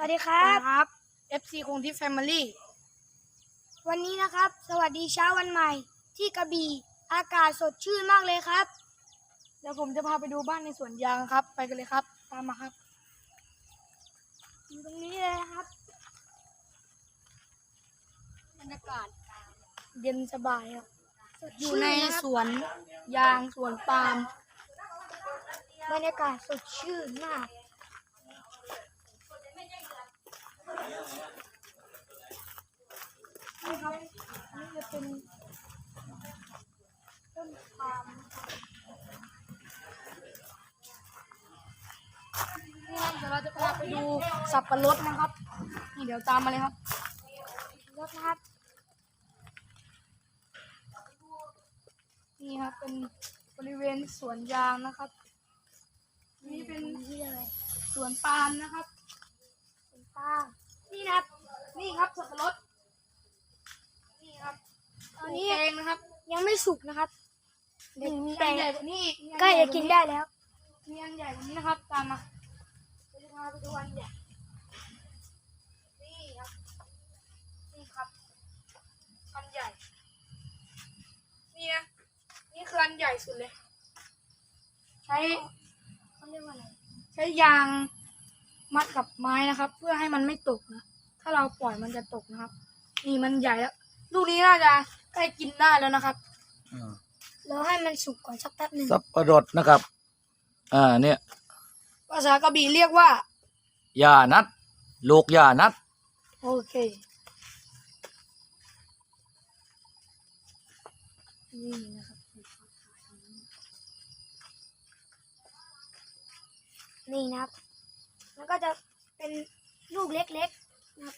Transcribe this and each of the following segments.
สวัสดีครับ ครับ FC คงที่ Family วันนี้นะครับ สวัสดีเช้าวันใหม่ ที่กระบี่อากาศสดชื่นมากเลยครับ เดี๋ยวผมจะพาไปดูบ้านในสวนยางครับ ไปกันเลยครับ ตามมาครับอยู่ตรงนี้เลยนะครับบรรยากาศเย็นสบายครับสดอยู่ชื่นในนะครับสวนยางสวนปาล์มบรรยากาศสดชื่นมาก นี่ครับนี่จะ เป็นต้นปาล์มนี่ครับเดี๋ยวเราจะพาไปดูสับปะรดนะครับ นี่เดี๋ยวตามมาเลยครับรถนะครับ นี่ครับเป็นบริเวณสวนยางนะครับ นี่เป็นนี่เลยสวนปาล์มนะครับเป็นป้านี่นะครับ นี่ครับสับปะรดนี่ครับ ตอนนี้ปลูกเองนะครับ ยังไม่สุกนะครับเด็กมีแต่อันใหญ่กว่านี้อีกมีอัใกล้จะกินได้แล้ว มีอันใหญ่กว่านี้นะครับ ตามมาเราจะพาไปดูอันใหญ่นี่ครับนี่ครับอันใหญ่นี่นะนี่คืออันใหญ่สุดเลย ใช้เขาเรียกว่าอะไรใช้ยางมัดกับไม้นะครับ เพื่อให้มันไม่ตกนะ ถ้าเราปล่อยมันจะตกนะครับ นี่มันใหญ่แล้ว ลูกนี้น่าจะใกล้กินได้แล้วนะครับอ่าเราให้มันสุกก่อนสักแป๊บหนึ่งสับปะรดนะครับ อ่าเนี่ยภาษากระบี่เรียกว่า ยานัด ลูกยานัด โอเคนี่นะครับนี่นะครับแล้วก็จะเป็นลูกเล็กๆนะครับ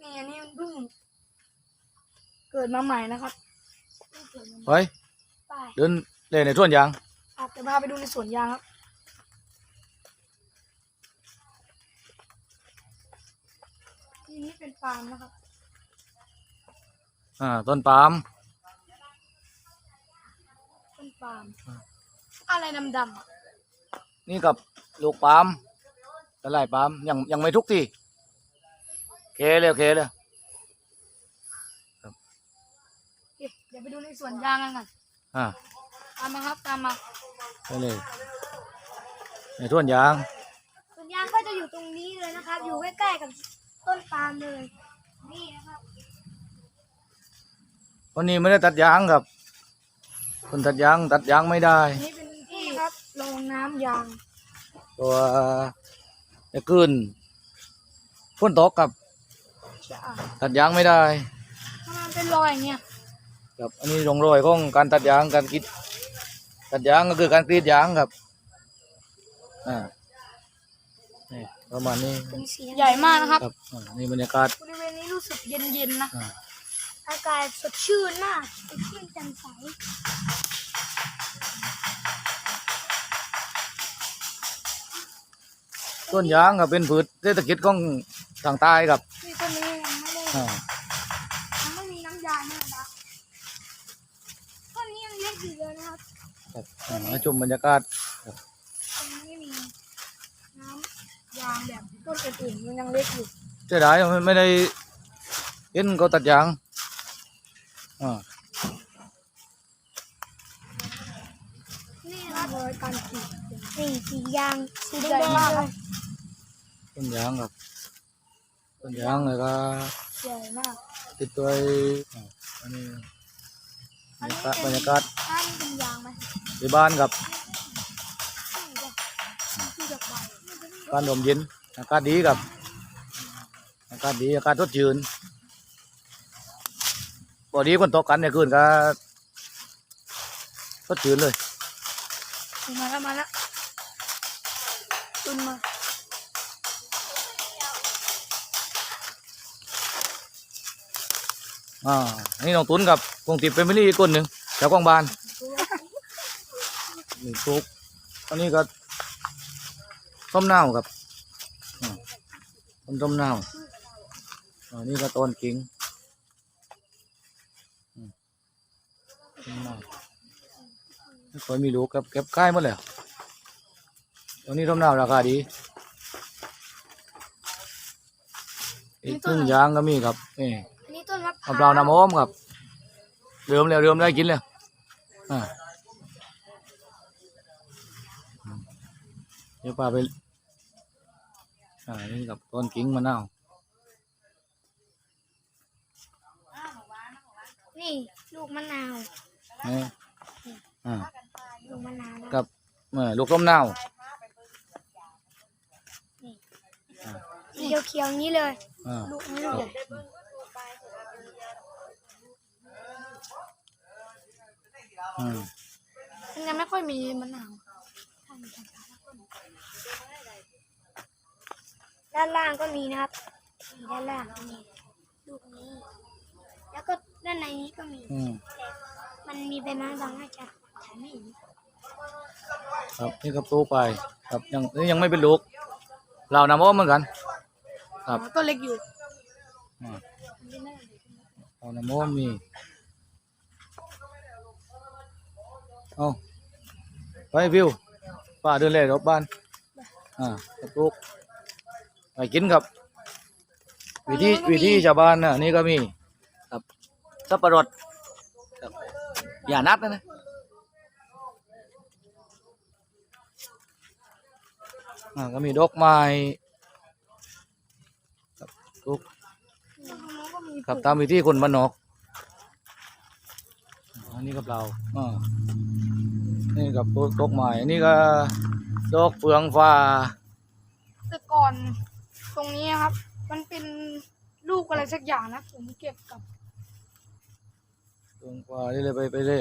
นี่อันนี้มันเพิ่ง เกิดมาใหม่นะครับลูกเกิดมาเฮ้ยป้ายเดินเล่นในท่วนยางอาจจะพาไปดูในสวนยางครับนี่นี่เป็นฟาร์มนะครับอ่าต้นปาล์มต้นปาล์มอะไรดำๆอะนี่กับลูกปาล์มตะไลปาล์มยังยังไม่ทุกทีเคเลยเคเลย เอ๊ะเดี๋ยวไปดูในสวนยางกันก่อนอ่าตามมาครับตามมาไปเลยในท่วนยางส่วนยางก็จะอยู่ตรงนี้เลยนะครับ อยู่ใกล้ๆกับต้นปาล์มเลย นี่นะครับวันนี้ไม่ได้ตัดยางครับ คนตัดยางตัดยางไม่ได้อันนี้เป็นที่ครับรองน้ำยาง ตัวจะคืนฝนตกกับ จะอ่านตัดยางไม่ได้ ทำไมมันเป็นรอยอย่างเงี้ย ครับอันนี้ร่องรอยของการตัดยางการกรีดตัดยางก็คือการกรีดยางครับอ่านี่ประมาณนี้เป็นสีใหญ่มากนะครับครับอ่านี่บรรยากาศบริเวณนี้รู้สึกเย็นๆนะ อ่าอากาศสดชื่นมากสดชื่นแจ่มใสต้นยางก็เป็นพืชเศรษฐกิจของทางใต้ครับ ที่ต้นนี้ยังไม่ได้ อ่า มาชมบรรยากาศตรงนี้ไม่มีน้ำยางแบบต้นอื่นๆมันยังเล็กอยู่เสียดายไม่ไม่ได้เห็นเขาตัดยางอ่านี่นะครับรอยการกรีดนี่สียางสีใหแดญ่งมากๆคเลรับยต้นยางครับต้นยางเลยก็ใหญ่มากติดตัวไอ้อ่าอัน นี้บรรยากาศบรรยากาศถ้ามันเป็นยางไหมที่บ้านครับที่จะไปบ้านลมเย็นอากาศดีครับอากาศดีอากาศสดชื่นพอดีคนตกกันเนี่ยคืนก็สดชื่นเลยมาแล้วมาแล้วตุนมา อ่านี่น้องตุ้นกับกงติดเป็นมิลี่อีกคนหนึ่งแถวกองบานนี่ปลูกอันนี้ก็ต้มเน่าวครับอ่าต้นต้มเน่าวอันนี้ก็ต้นกิ่งอืมต้นเน่าวไม่ค่อยมีลูกครับเก็บค่ายหมดแล้วตอนนี้ต้มเน่าวราคาดีอีกครึ่งยางก็มีครับนี่อันนี้ต้น มะพมะพร้าร้าววน้ำหอมครับเริ่มแล้วเริ่มได้กินแล้วอ่าเดี๋ยวป้าไปอ่านี่กับต้นกิ้งมะนาวนี่ลูกมะนาวนี่อ่าลูกมะนาวนะกับเอ่อลูกต้มนาวสีเขียวๆอย่างนี้เลยอ่าลูกนี้ลูกใหญ่ อืมมันยังไม่ค่อยมีมะนาวด้านล่างก็มีนะครับด้านล่างก็มีลูกนี้ แล้วก็ด้านในนี้ก็มี อืมแต่มันมีใบไม้บางน่าจะถ่ายไม่เห็นครับนี่ก็ปลูกไป ครับยังนี่ยังไม่เป็นลูกเราน้ำหอมเหมือนกัน ครับ อ๋อต้นเล็กอยู่อ่าเราน้ำหอมมี เอาไปวิวป้าเดินเล่นรอบบ้าน อ่าก็ปลูกไปกินครับ วิธีวิธีชาวบ้านน่ะนี่ก็มี ครับสับปะรดครับอย่านัดนะนะอ่าก็มีดอกไม้ครับปลูกครับตามวิธีคนบ้านนอก อันนี้กับเราอ่านี่กับปลูกดอกไม้อันนี้ก็ดอกเฟืองฟ้าแต่ก่อนตรงนี้ครับ มันเป็นลูกอะไรสักอย่างนะผมเก็บกับเฟืองฟ้านี่เลยไปไปเลย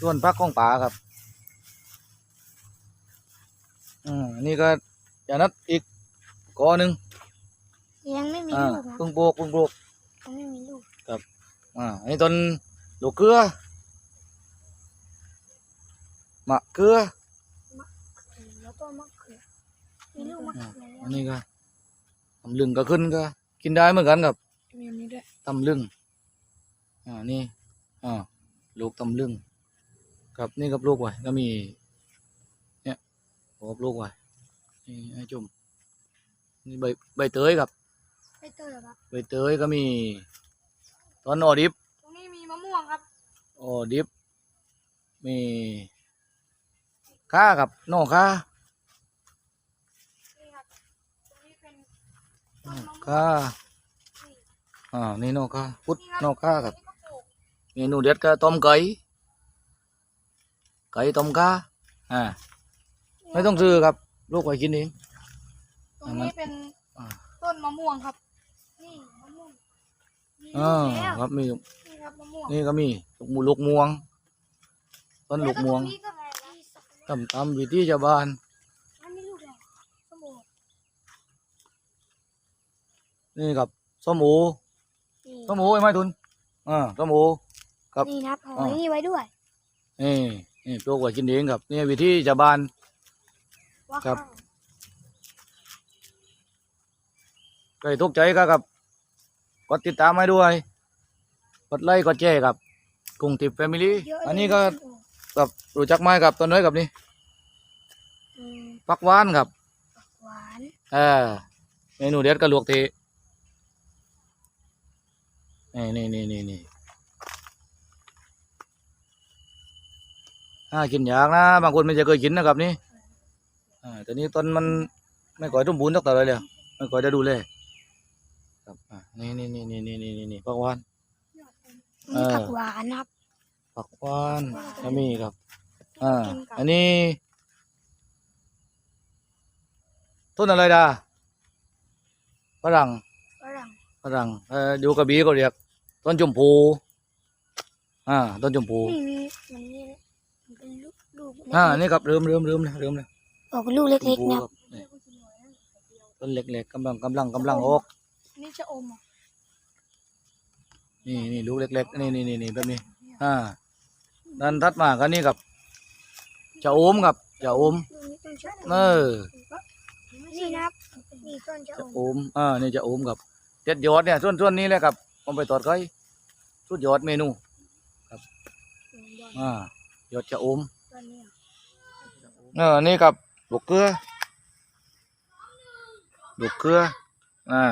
ส่วนพักของป่าครับอ่านี่ก็จะนัดอีกกอหนึ่งยังไม่มีอ่าลูกนะเพิ่งปลูกเพิ่งปลูกยังไม่มีลูกอ่าอันนี้ต้น ลูกเกลือมะเกลือแล้วก็มะเขือมีลูกมะอ่าเขือแล้วอันนี้ก็ตำลึงก็ขึ้นก็ กินได้เหมือนกันครับมีอันนี้ด้วยตำลึงอ่านี่อ่าลูกตำลึงครับนี่กับลูกไว้ก็มี เนี่ยผมกับลูกไว้นี่ให้จุ่มนี่ใบใบเตยครับไม่เตยเหรอครับ ใบเตยก็มีต้นออดิบตรงนี้ มีมะม่วงครับออดิบมีข้ากับนอกข้านี่ครับตรงนี้เป็นข้าอ่านี่นอกข้าพุทธนอกข้าครับนี่ก็ปลูกเมนูเด็ดก็ต้มไก่ไก่ต้มข้าอ่าไม่ต้องซื้อครับ ลูกไปกินเองตรงนี้เป็นอ่าต้นมะม่วงครับ นี่มะม่วงมีอ่าลูกแล้วครับมีนี่ ครับมะม่วงนี่ก็มีลูกมูลูกม่วง ต้นลูกม่วงแล้ก็ตรนี้ก็มีสักทำตามวิธีชาวบ้านมันมีลูกแล้วสมบูรณ์นี่กับส้มโอนี่ส้มโอไอ้ไม้ทุนอ่าส้มโอ ครับ นี่นะครับห่ออ่านี่ไว้ด้วย นี่นี่ปลูกไว้กินเองครับนี่วิธีชาวบ้าน ว่าครับ ข้าวใครทุกข์ใจก็ครับกดติดตามให้ด้วย กดไลค์กดแชร์ครับกรุงทิพย์แฟมิลี่เยอะเลยอันนี้ก็โอ้กับรู้จักไหมครับต้นน้อยกับนี่อืมปักหวานครับหวานเออเมนูเด็ดก็ลวกเทนี่นี่นี่นี่นี่อ่ากินยากนะ บางคนไม่จะเคยกินนะครับนี่อ่าแต่นี้ต้นมันไม่ก่อยสมบูรณ์สักเท่าไหรเลยไม่ก่อยได้ดูเลยครับอ่านี่นี่นี่นี่นี่นี่นี่ปักหวาน เอนี่อผักหวานนะครับปักหวานก็มีครับ อ่ากินกับอันนี้ ต้นอะไรดาฝรั่งฝรั่งฝรั่งเอ่ออยู่กระบี่ก็เรียก ต้นชมพู อ่า ต้นชมพูนี่มีมันนี่มันเป็นลูกลูกอ่าเล็กนี่ครับเริ่มเริ่มเริ่มเลยเริ่มเลยๆออกเป็นลูกเล็กชมพูๆนะครับนี่ต้นเล็กๆกำลังกำลังกำลังออกอันนี้จะอมเหรอ นี่นี่ลูกเล็กๆนี่นี่นี่นี่แบบนี้ อ่าด้านทัดมาก็นี่ครับจะโอมครับจะโอมเออนี่นะครับนี่ต้นจะโอมอ่านี่จะโอมครับเจ็ดยอดเนี่ยส่วนส่วนนี้แหละครับผมไปตอดไก่สุดยอดเมนูครับอ่ายอดจะโอมเออนี่ครับลูกเกลือลูกเกลืออ่า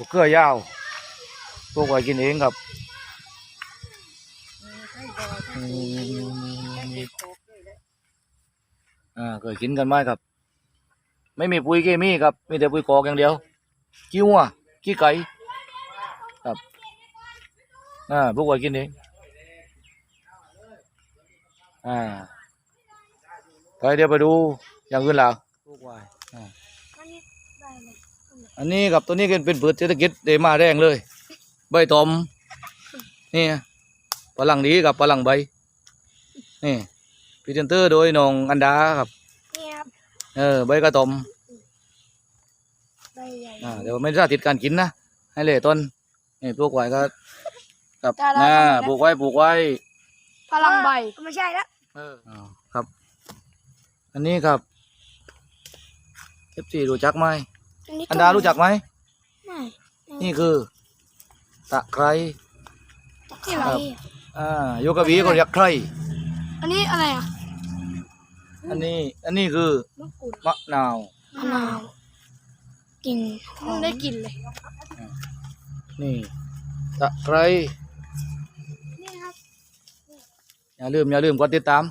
โอ้เกลือยาวพวกไว้กินเองครับอืมอ่าเคยกินกันไหมครับ ไม่มีปุ๋ยเคมีครับ มีแต่ปุ๋ยกอกอย่างเดียวขี้วัวขี้ไก่ครับอ่าพวกไว้กินเองอ่าไปเดี๋ยวไปดูอย่างอื่นแล้วพวกไว้อ่าอันนี้ได้เลย อันนี้กับตัวนี้ก็เป็นพืชเศรษฐกิจเดมาแรงเลย ใบตอมนี่ปลังดีกับปลังใบนี่พรีเซนเตอร์โดยน้องอันดาครับนี่ครับเออใบกระตอมใบใหญ่อ่าเดี๋ยวไม่สาธิตการกินนะให้เลยต้นนี่ปลูกไว้ก็กับได้แล้วนะได้แล้วปลูกไว้ปลูกไว้พลังใบไม่ใช่แล้วเอออ่าครับ อันนี้ครับเอฟซีรู้จักไหม อันนี้อันดารู้จักไหมไม่นี่คือ ตะไคร้ตะไคร้อ่าโยกะบีก็เรียกไคร้อันนี้อะไรอะ อันนี้ อันนี้คือมะกรูดมะนาวมะนาวกลิ่นหอมได้กลิ่นเลย นี่ ตะไคร้นี่ครับอย่าลืม อย่าลืมกดติดตาม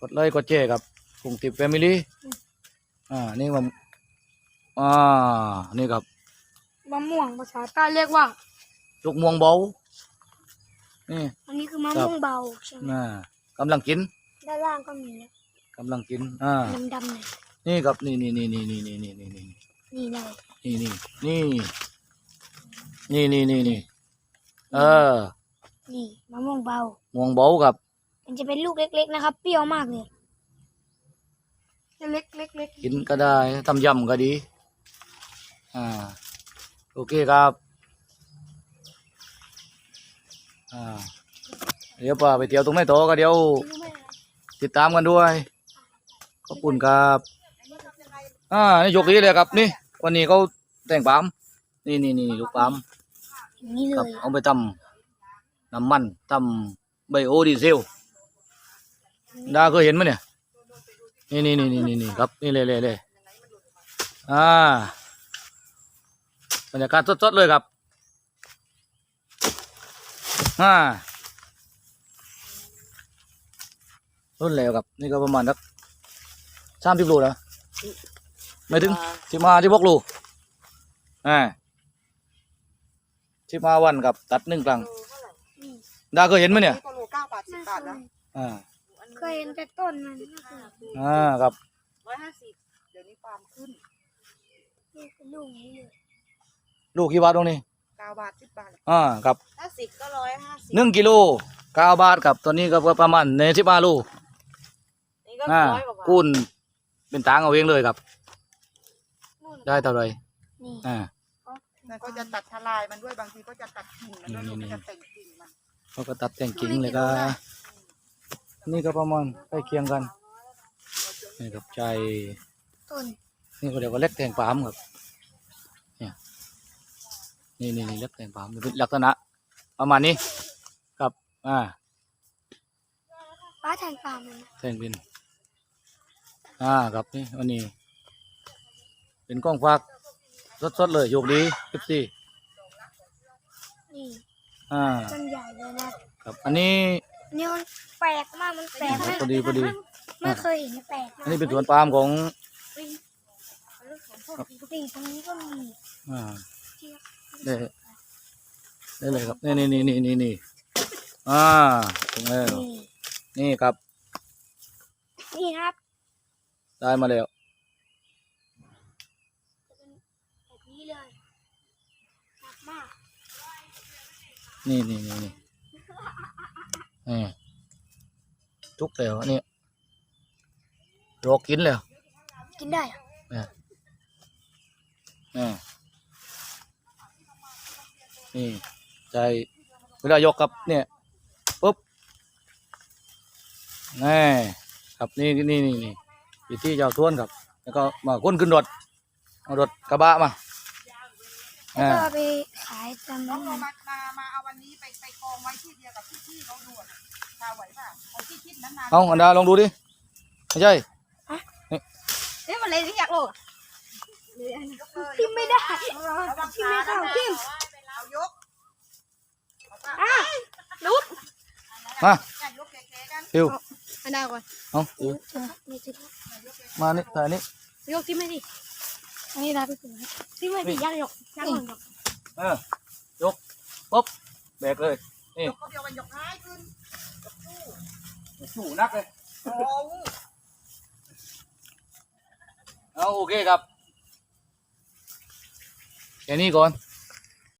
กดไลค์กดแชร์ครับกลุ่มติดแฟมิลี่ อ่า นี่มันอ่า นี่ครับมะม่วงภาษาใต้เรียกว่า ลูกม่วงเบา นี่อันนี้คือมะครับม่วงเบาใช่ไหมอ่ากำลังกิน ด้านล่างก็มีนะกำลังกิน อ่า ดำๆหน่อยนี่ครับ นี่นี่นี่นี่นี่นี่นี่นี่นี่นี่เลยนี่นี่นี่นี่นี่นี่นี่เออ นี่มะม่วงเบา ม่วงเบาครับ มันจะเป็นลูกเล็ก ๆ นะครับ เปรี้ยวมากเลย เล็กเล็กเล็กกินก็ได้ทำยำก็ดี อ่า โอเคครับ อ่า เดี๋ยวป่าไปเที่ยวตรงไหนต่อก็เดี๋ยว ติดตามกันด้วย ขอบคุณครับ อ่า นี่ยกนี้เลยครับนี่ วันนี้เขาแต่งปาล์มนี่นี่นี่ลูกปาล์มอย่างนี้คเลรับยเอาไปทำน้ำมันทำไบโอดีเซลดาเคยเห็นไหมเนี่ย นี่นี่นี่นี่นี่นี่ครับนี่เลยเลยเลยอ่าบรรยากาศสดๆเลยครับอ่ารุ่นแล้วครับ นี่ก็ประมาณสักสามสิบโลนะไม่ถึงสิบห้าสิบหกโลอ่าสิบห้าวันครับ ตัดหนึ่งครั้งดาเคยเห็นไหมเนี่ยก็โลเก้าบาทสิบบาทแล้วอ่า เคยเห็นแต่ต้นมันก็คืออ่าครับร้อยห้าสิบเดี๋ยวนี้ปาล์มขึ้นนี่เป็นลูกนี้เลยลูกกี่บาทตรงนี้เก้าบาทสิบบาทอ่าครับถ้าสิบก็ร้อยห้าสิบหนึ่งกิโลเก้าบาทครับตอนนี้ก็ประมาณในสิบห้าโลนี่ก็อ่าร้อยกว่าบาทคูณเป็นตังค์เอาเองเลยครับ นู่นได้เท่าไหรนี่อ่า แล้วก็จะตัดทลายมันด้วยบางทีก็จะตัดกิ่งมันด้วยนี่ลูกนี่ ก็จะแต่งกิ่งมันเขาก็ตัดแต่งกิ่งเลยก็ นี่ก็ประมาณใกล้เคียงกันนี่ครับใจต้นนี่ก็เดี๋ยวก็เล็กแตงปาล์มครับเนี่ยนี่นี่นี่เล็กแตงปาล์มเป็นลักษณะประมาณนี้ครับอ่าป้าแทงปลามันนะแตงเป็นอ่าครับนี่วันนี้ เป็นกล้องฝากสดๆเลยโยกดีคลิปซี่นี่อ่าต้นใหญ่เลยนะครับ อันนี้ อันนี่มันแปลกมากมันแปลกมากพอดีพอดี ไม่เคยเห็นแปลกมาอักนนี้เป็นสวนปาล์มของตีตรงนี้ก็มีอ่าได้ได้เลยครับนี่นี่นี่นี่นี่นี่อ่าถึงแล้วนี่นี่ครับ นี่ครับ ได้มาแล้วแบบนี้เลยหนักมากนี่นี่นี่นี่นี่ ทุกแล้วอันนี่รอกินแล้ว กินได้เหรอเนี่ยนี่นี่ใจเวลายกครับเนี่ยปุ๊บนี่ครับนี่นี่นี่นี่วิธีเจ้าทวนครับ แล้วก็มาก้นขึ้นรถเอารถกระบะมา แล้วอ่าก็เอาไปขายตามน้อนั้งนเอานะมามามาเอาวันนี้ไปไปกองไว้ที่เดียวกับที่ที่เขาด่วนชาวไหวป่ะเอาที่คิดนั้นมาเอาอันดาลองดูดิไม่ใช่อ๊ะมันเลยที่อยากโลกทิมไม่ได้ทิมไม่เข้าทิมเอายกอะลุกมาอย่ายกแก่ๆกันฟิวอันนั้นก่อนเอาฟิวมานี่ถ่ายนี่ยกทิมไม่ดิ อันนี้นะพี่ปุ๋ยทิมไม่ดิยากยกยากหน่อยยกเออยกปุ๊บแบกเลยนี่ยกเขาเดียวกันยกท้ายขึ้นสูนักเลยโอ้เอาโอเคครับแค่นี้ก่อน